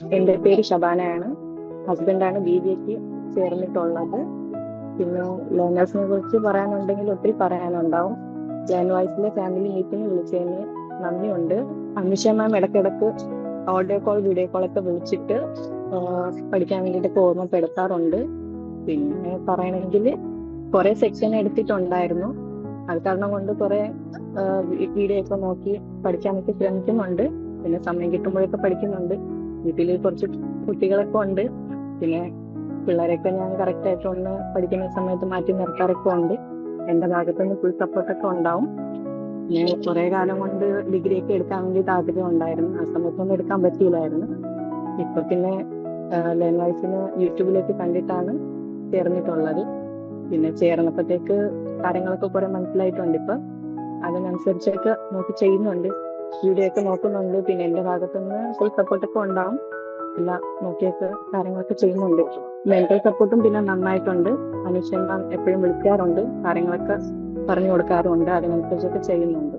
എന്റെ പേര് ഷബാനയാണ് ഹസ്ബൻഡാണ് ബി ജെ പി ചേർന്നിട്ടുള്ളത്. പിന്നെ ലേണേഴ്സിനെ കുറിച്ച് പറയാനുണ്ടെങ്കിൽ ഒത്തിരി പറയാനുണ്ടാവും. ലേൺ വൈസിലെ ഫാമിലി മീറ്റിംഗ് വിളിച്ചതിന് നന്ദിയുണ്ട്. അമിഷ മാം ഇടയ്ക്കിടയ്ക്ക് ഓഡിയോ കോൾ വീഡിയോ കോൾ ഒക്കെ വിളിച്ചിട്ട് പഠിക്കാൻ വേണ്ടിയിട്ടൊക്കെ ഓർമ്മപ്പെടുത്താറുണ്ട്. പിന്നെ പറയണമെങ്കിൽ കുറെ സെക്ഷൻ എടുത്തിട്ടുണ്ടായിരുന്നു. അത് കാരണം കൊണ്ട് കുറെ വീഡിയോ ഒക്കെ നോക്കി പഠിക്കാനൊക്കെ ശ്രമിക്കുന്നുണ്ട്. പിന്നെ സമയം കിട്ടുമ്പോഴൊക്കെ പഠിക്കുന്നുണ്ട്. വീട്ടിൽ കുറച്ച് കുട്ടികളൊക്കെ ഉണ്ട്. പിന്നെ പിള്ളേരെയൊക്കെ ഞാൻ കറക്റ്റ് ആയിട്ട് ഒന്ന് പഠിക്കുന്ന സമയത്ത് മാറ്റി നിർത്താറൊക്കെ ഉണ്ട്. എന്റെ ഭാഗത്ത് നിന്ന് ഫുൾ സപ്പോർട്ടൊക്കെ ഉണ്ടാവും. ഞാൻ കുറെ കാലം കൊണ്ട് ഡിഗ്രി ഒക്കെ എടുക്കാൻ വേണ്ടി താല്പര്യം ഉണ്ടായിരുന്നു. ആ സമയത്തൊന്നും എടുക്കാൻ പറ്റിയില്ലായിരുന്നു. ഇപ്പൊ പിന്നെ ലൈൻ വൈസിന് യൂട്യൂബിലേക്ക് കണ്ടിട്ടാണ് ചേർന്നിട്ടുള്ളത്. പിന്നെ ചേർന്നപ്പോഴത്തേക്ക് കാര്യങ്ങളൊക്കെ കുറെ മനസ്സിലായിട്ടുണ്ട് ഇപ്പൊ. അതിനനുസരിച്ചൊക്കെ നോക്കി ചെയ്യുന്നുണ്ട്. വീഡിയോ ഒക്കെ നോക്കുന്നുണ്ട്. പിന്നെ എന്റെ ഭാഗത്തുനിന്ന് ഫുൾ സപ്പോർട്ടൊക്കെ ഉണ്ടാവും. എല്ലാം നോക്കിയൊക്കെ കാര്യങ്ങളൊക്കെ ചെയ്യുന്നുണ്ട്. മെന്റൽ സപ്പോർട്ടും പിന്നെ നന്നായിട്ടുണ്ട്. അനുഷ്യം എപ്പോഴും വിളിക്കാറുണ്ട്. കാര്യങ്ങളൊക്കെ പറഞ്ഞു കൊടുക്കാറുണ്ട്. അതിനനുസരിച്ചൊക്കെ ചെയ്യുന്നുണ്ട്.